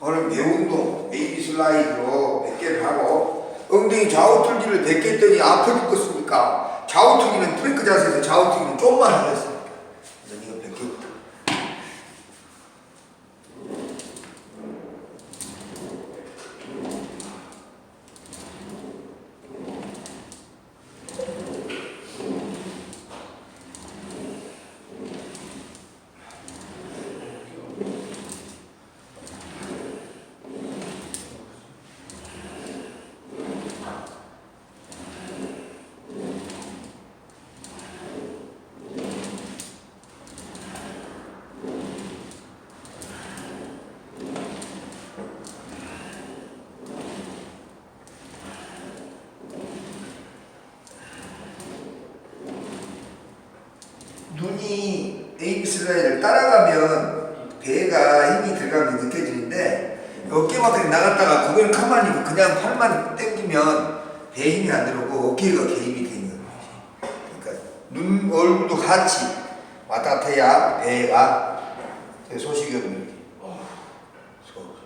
오늘 배운동 베이비 슬라이드로 100개를 하고 엉덩이 좌우 틀기를 100개 했더니 아파 죽겠습니까? 좌우 틀기는 프랭크 자세에서 좌우 틀기는 좀만 하겠습니까? 그래서 이거 100개부터 눈이 베이비 슬라이드를 따라가면 배가 힘이 들어가는 게 느껴지는데 어깨만큼 고개를 가만히 그냥 팔만 당기면 배에 힘이 안 들어오고 어깨가 개입이 되는 거지. 그러니까 눈, 얼굴도 같이 왔다 갔다 해야 배가 제 소식이 소.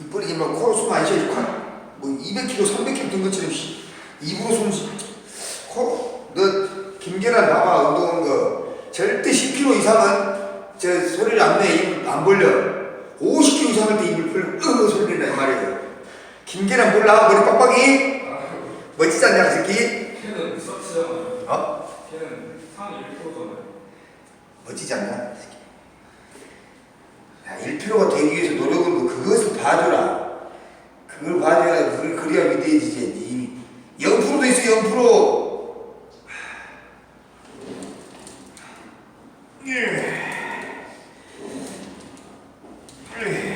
이쁘게 막 코로 숨 안 쉬어야지 콱. 뭐 200kg, 300kg 든 것처럼 씨, 입으로 숨 쉬. 코로 너 김계란 봐봐 운동한 거 절대 10kg 이상은 저 소리를 안 내, 입안 벌려 50kg 이상일 때 입을 벌려 으 소리 낸다 이 말이에요 김계란 몰라? 머리 빡빡이? 멋지지 않냐 그 새끼? 걔는. 어? 걔는 상위 1%잖아요. 멋지지 않냐? 야, 1%가 되기 위해서 노력은 뭐 그것을 봐줘라. 그걸 봐줘야 그걸 그래야 믿어야지. 0%도 있어 0%. 배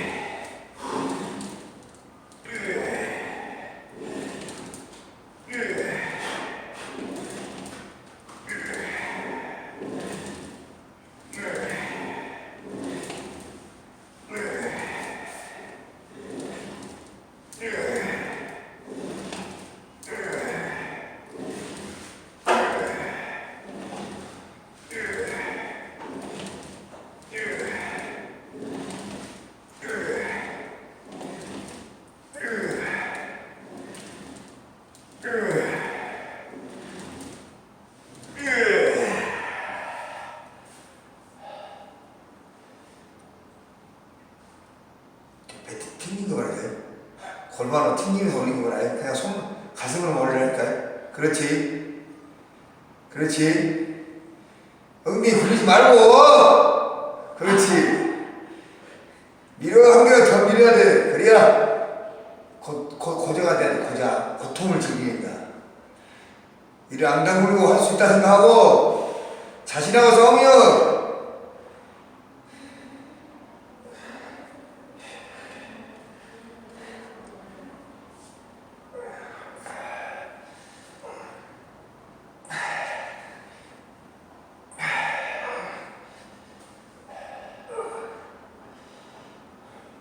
튕긴 거 말이야. 골반으로 올린 거 올리라니까. 그렇지. 그렇지. 굴리지 말고. 그렇지. 밀어 한 개를 더 밀어야 돼. 그래야 고, 고, 고정가 돼야 돼. 고자. 고통을 즐기니까. 이를 안 다물고 할 수 있다 생각하고 자신하고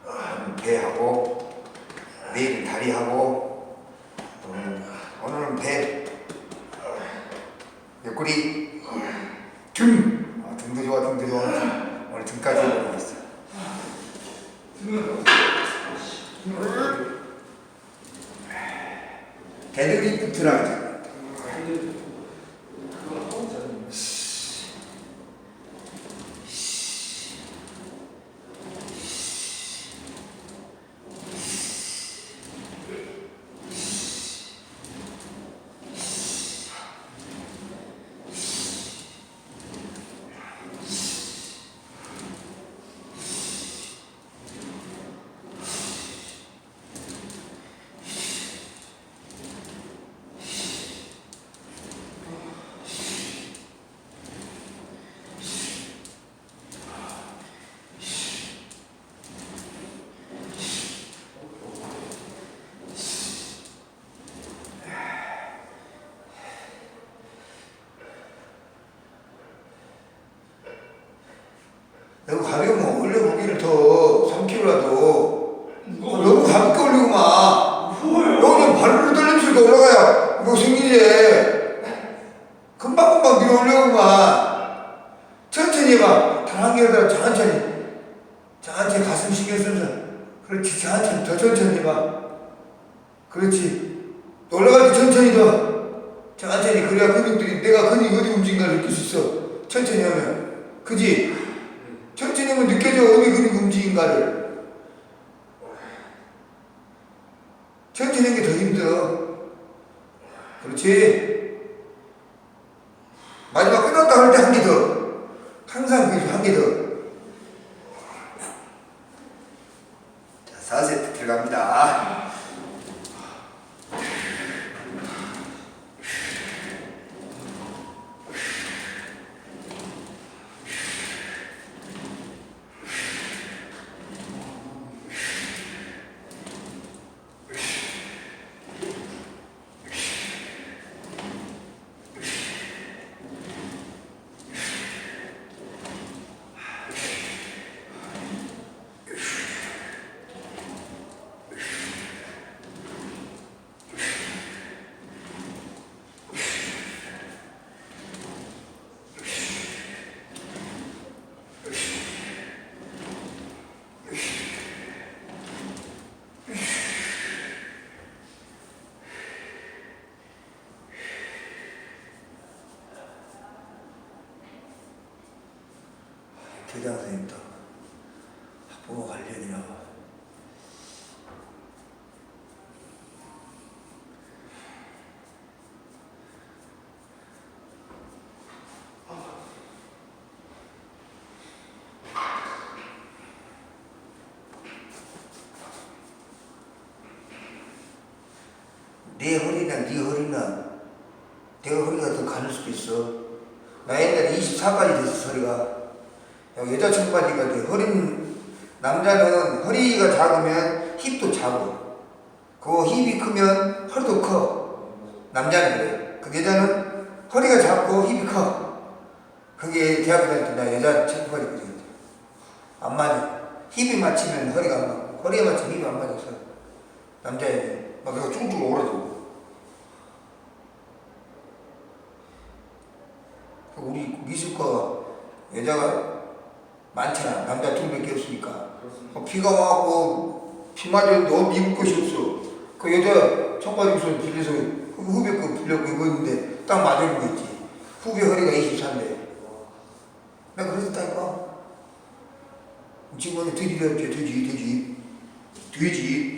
싸우면 배하고 내일은 다리하고 오늘, 오늘은 배 옆구리 등 아, 등도 좋아 등도 좋아 오늘 등까지 해보겠어 데드리프트라고 하 가벼우면 올려보기를 더 3kg라도. 무거워. 너무 가볍게 올리고만 무거워요. 여기 발로 떨림 소리가 올라가야 뭐 생기지? 금방금방 밀어 올려고만 천천히 해봐. 단한 개보다 천천히 천천히 가슴 신경 쓰면서. 그렇지. 천천히 더 천천히 해봐. 그렇지. 올라갈 때 천천히 더. 천천히 그래야 근육들이 내가 근육이 어디 움직인가 느낄 수 있어. 천천히 하면. 그지 천천히 하면 느껴져. 어디 근육이 움직인가를. 천천히 하는 게 더 힘들어. 그렇지? 마지막 끝났다 할 때 한 개 더. 항상 한개 더. 자, 4세트 들어갑니다. 교장 선생님도 학부모 관련이라. 내 허리나 네 허리나 내가 허리가 더 가늘 수도 있어. 나 옛날에 24까지 됐어 허리가. 야, 여자 청바지가 돼. 허리는 남자는 허리가 작으면 힙도 작고 그 힙이 크면 허리도 커. 남자는 그래. 그 여자는 허리가 작고 힙이 커. 그게 대학교 다닐 때나 여자 청바지 그래 안 맞아. 힙이 맞추면 허리가 안 맞고 허리에 맞추면 힙이 안 맞아서 남자애는 막 그래서 쭉쭉 오르고 우리 미술과 여자가 많잖아. 남자 둘밖에 없으니까. 어, 비가 와갖고 비 맞았는데 어디 입을 것이 없어. 그 여자 청바지 입술 빌려서 그 후배 거 빌려고 입었는데 딱 맞아 입고 있지. 후배 허리가 23인데. 내가 그랬다니까. 지금 돼지였지, 돼지, 돼지. 돼지.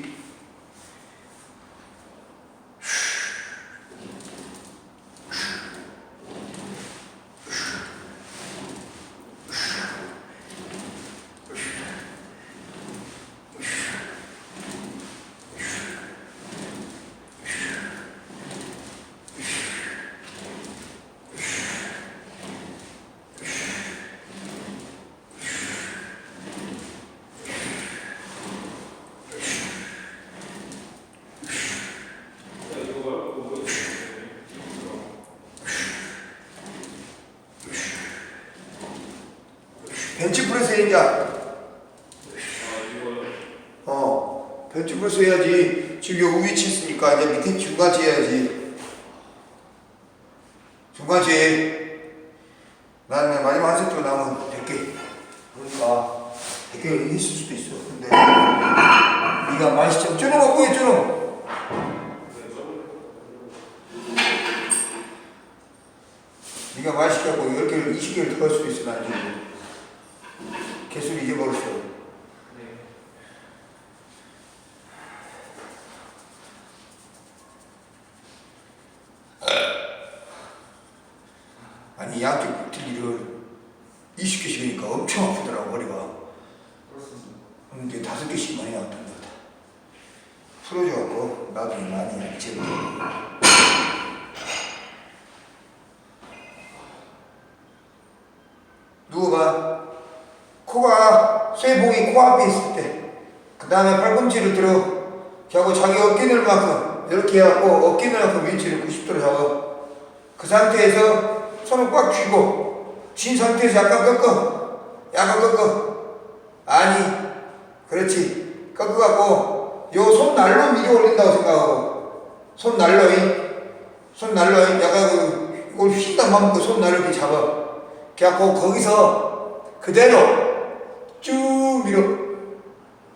벤치 프레스 이제 아, 이거 어, 벤치 프레스 해야지. 지금 여기 위치 있으니까 이제 밑에 중간치 해야지. 중간치. 나는 마지막 한 세트 남은 100개. 그러니까 100개 했을 수도 있어. 근데 네가 맛있죠? 쭈는 먹고 해, 쭈는. 네가 맛있게 하고 10개를, 20개를 더 할 수도 있어, 난 지금. 개수를 잊어버렸어. 네. 아니 양쪽 들기를 20개씩 하니까 엄청 아프더라고 머리가 그렇습니다. 근데 다섯 개씩 많이 나왔던 것 같아 풀어줘갖고 나중에 많이 누워봐 쇠봉이 코앞에 있을 때 그 다음에 팔꿈치를 들어 하고 자기 어깨 늘 만큼 이렇게 해갖고 어깨 늘 만큼 위치를 90도로 잡아 그 상태에서 손을 꽉 쥐고 쥔 상태에서 약간 꺾어 약간 꺾어. 아니, 그렇지. 꺾어갖고 요 손 날로 밀어 올린다고 생각하고 손 날로 이. 손 날로 이. 약간 그 이걸 휙딱 맞고 그손 날로 이렇게 잡아. 그래갖고 거기서 그대로 쭉 밀어.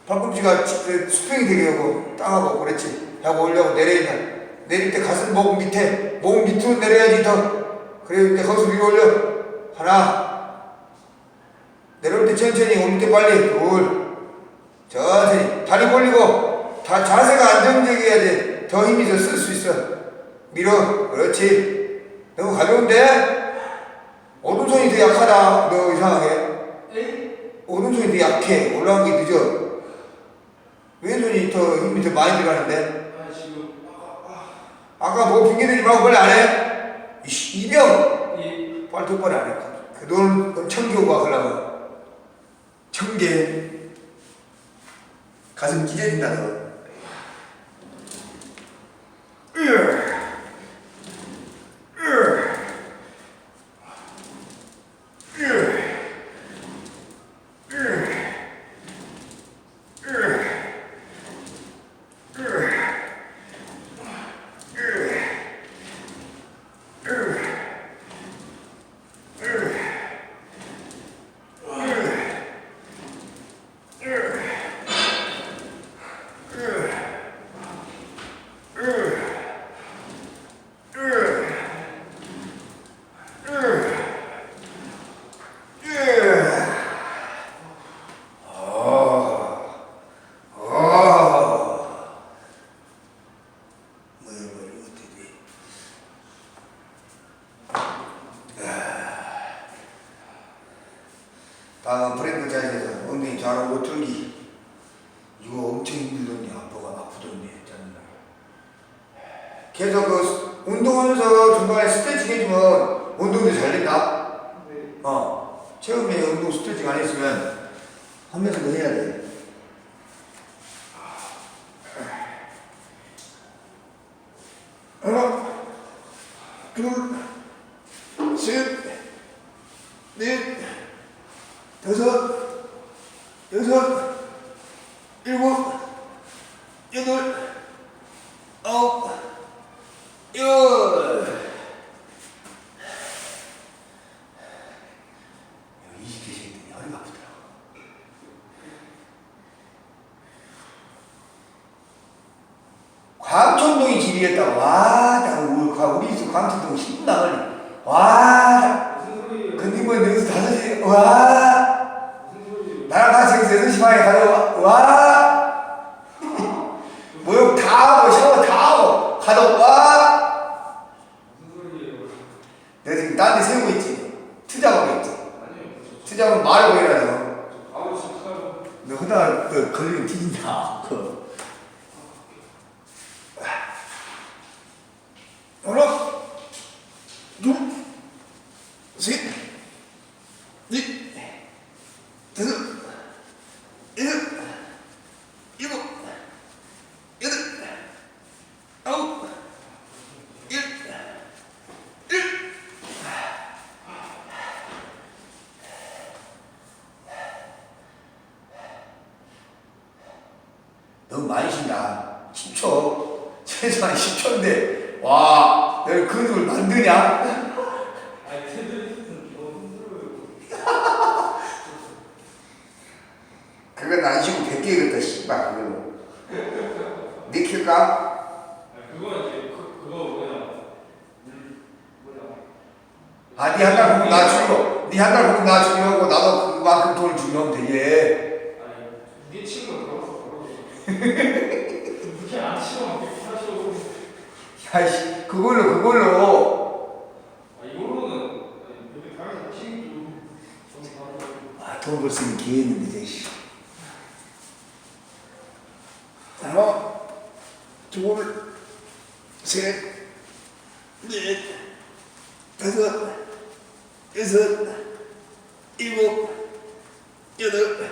팔꿈치가 그 수평이 되게 하고 땅하고 그렇지. 하고 올려고 내려있다. 내릴 때 가슴 목 밑에 목 밑으로 내려야지 더. 그래 이제 거기서 위로 올려. 하나. 내려올 때 천천히 올릴 때 빨리 둘. 천천히 다리 벌리고 다 자세가 안정적이어야 돼. 더 힘이 더 쓸 수 있어. 밀어. 그렇지. 너무 가벼운데? 오른손이 더 약하다. 너 이상하게. 오른손이 더 약해. 올라간 게 늦어. 왼손이 더 힘이 더 많이 들어가는데. 아 지금 아까 뭐 핑계 대지 말고 빨리 안 해. 이씨, 이병. 이 빨리 똑바로 안 해. 그돈 청교가 하려고. 청계. 가슴 찢어진다, 너. 으. 으. 으. 다음은 브레이크 자세에서 엉덩이 좌로 못 들기. 이거 엄청 힘들던데 아빠가 아프던데 짜증나. 계속 그 운동하면서 중간에 스트레칭 해주면 운동도 잘 된다. 네. 어. 처음에 운동 스트레칭 안 했으면 하면서도 해야 돼. 하나, 둘, 셋, 넷, 다섯, 여섯, 일곱, 여덟, 아홉, 열. 여기 20개 세더니 허리가 아프더라고. 광천동이 집이었다. 와, 나 우리, 우리 집 광천동 10분 나가니. 와? 근데 뭐 여기서 다섯 시, 와. 무슨 소리예요? 나랑 같이 여기서 6시 반에 가다 와 목욕 다 하고 샤워 다 하고 가다 와? 내가 지금 딴 데 세우고 있지 투자하고 있지 투자하면 말을 보이라 너. 그러다가 그 걸리면 뒤진다 그. 하나 둘셋넷 다섯 여섯 일곱 여덟 아홉 열 열. 너무 많이 쉰다. 10초. 최소한 10초인데, 와, 너희 근육을 만드냐? 아니 테드리스는 너무 힘들어요. 그건 안 쉬고 100개겠다, 씨발, 그걸로. 아 그건 이제 그 그거 뭐냐 음 뭐냐 아, 니한달 보면 나 죽여. 니한달 보면 나 죽여고 나도 그만큼 돈을 주면 되게. 아니 네 친구 걸어서 걸어서 그렇게 안 치면 어떻게 하시고 야이씨, 그걸로, 그걸로. 아 이걸로는 아니 아, 돈 벌 수 있는 기회 있는데, 씨. 하나, 둘, 셋, 넷, 다섯, 여섯, 일곱, 여덟,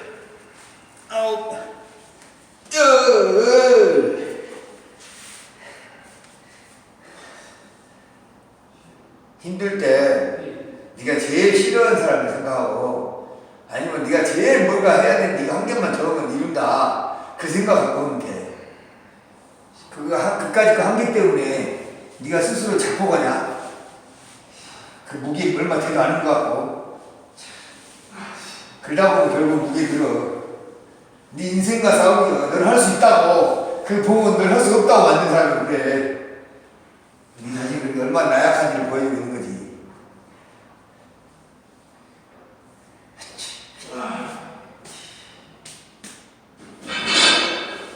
아홉, 열. 힘들 때 네. 네가 제일 싫어하는 사람을 생각하고 아니면 네가 제일 뭔가 해야 되는 네가 한 개만 적으면 이룬다. 그 생각 갖고 오면 돼. 그까짓 그 한계 때문에 네가 스스로 자포가냐? 그 무게 얼마 되도 않은 거 같고. 그러다 보면 결국 무게 들어. 네 인생과 싸우기가 널 할 수 있다고. 그 보면 널할 수 없다고 만든 사람이 그래. 네 자신이 그렇게 얼마나 나약한지를 보여주고 있는 거지.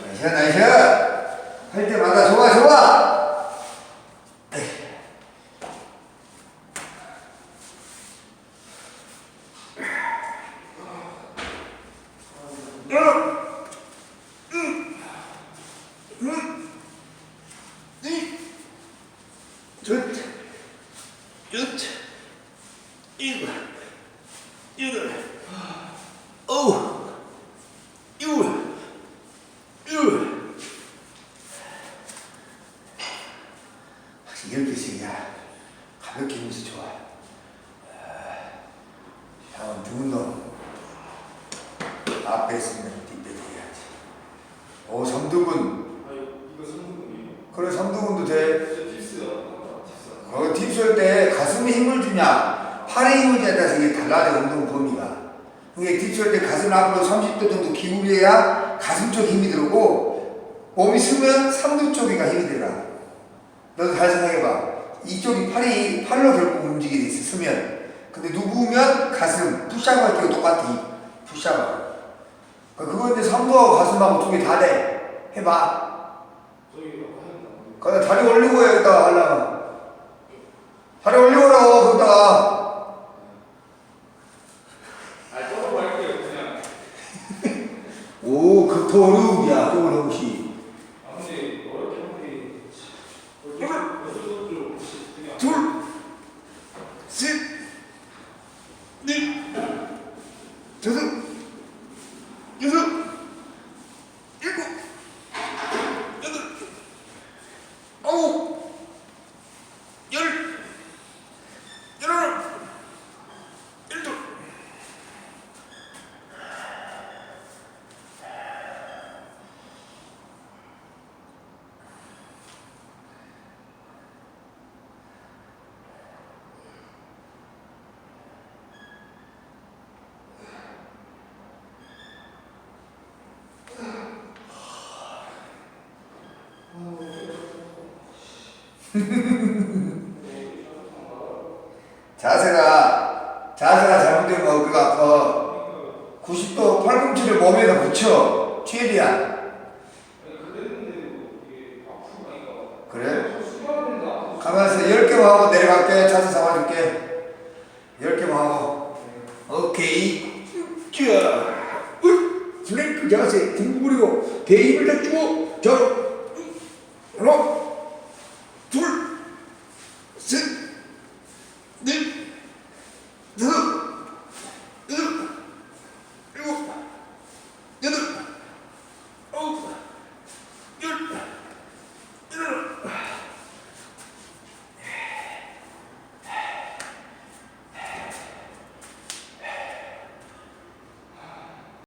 나이스 나이스 할 때마다 좋아 좋아 좋, 좋, 이거, 이거, 어우, 이거, 이거. 확실히 이렇게 쓰기야 가볍게 하면서 좋아. 형 누운 놈 앞에 있으면 뒷배 해야지. 오 삼두근 아 이거 성분이에요? 그래 삼두근도 돼. 진짜 팁스야. 팁스. 어, 딥스할 때 가슴에 힘을 주냐, 팔에 힘을 주냐에 따라서 이게 달라져, 운동 범위가. 그게 딥스할 때 가슴을 앞으로 30도 정도 기울여야 가슴 쪽 힘이 들어오고, 몸이 쓰면 삼두 쪽이가 힘이 들어가. 너도 잘 생각해봐. 이쪽이 팔이, 팔로 결국 움직이게 돼 있어, 쓰면. 근데 누구면 가슴, 푸시업할 때도 똑같아, 이 푸시업하고. 그거 이제 삼두하고 가슴하고 두 개 다 돼. 해봐. 거기다 다리 올리고 해, 여기다 하려면. 다리 올리고라고, 거기다가. 아 저거 할게요 그냥. 오, 또 어려움이. 아 근데 어렵게 하는 게 어쩔 수 없죠. 그냥. 둘, 셋, 넷, 다섯, 여섯, 일곱, 여덟, 아홉, 열, 열하나, 열둘. 자세가 자세가 잘못되면 어깨가 아파. 90도 팔꿈치를 몸에다 붙여 최대한. 그래? 가면서 10개만 하고 내려갈게. 자세 잡아줄게. 10개만 하고. 오케이. 자. 플랭크 자세 등 구부리고 배 힘을 다 주고 저 하나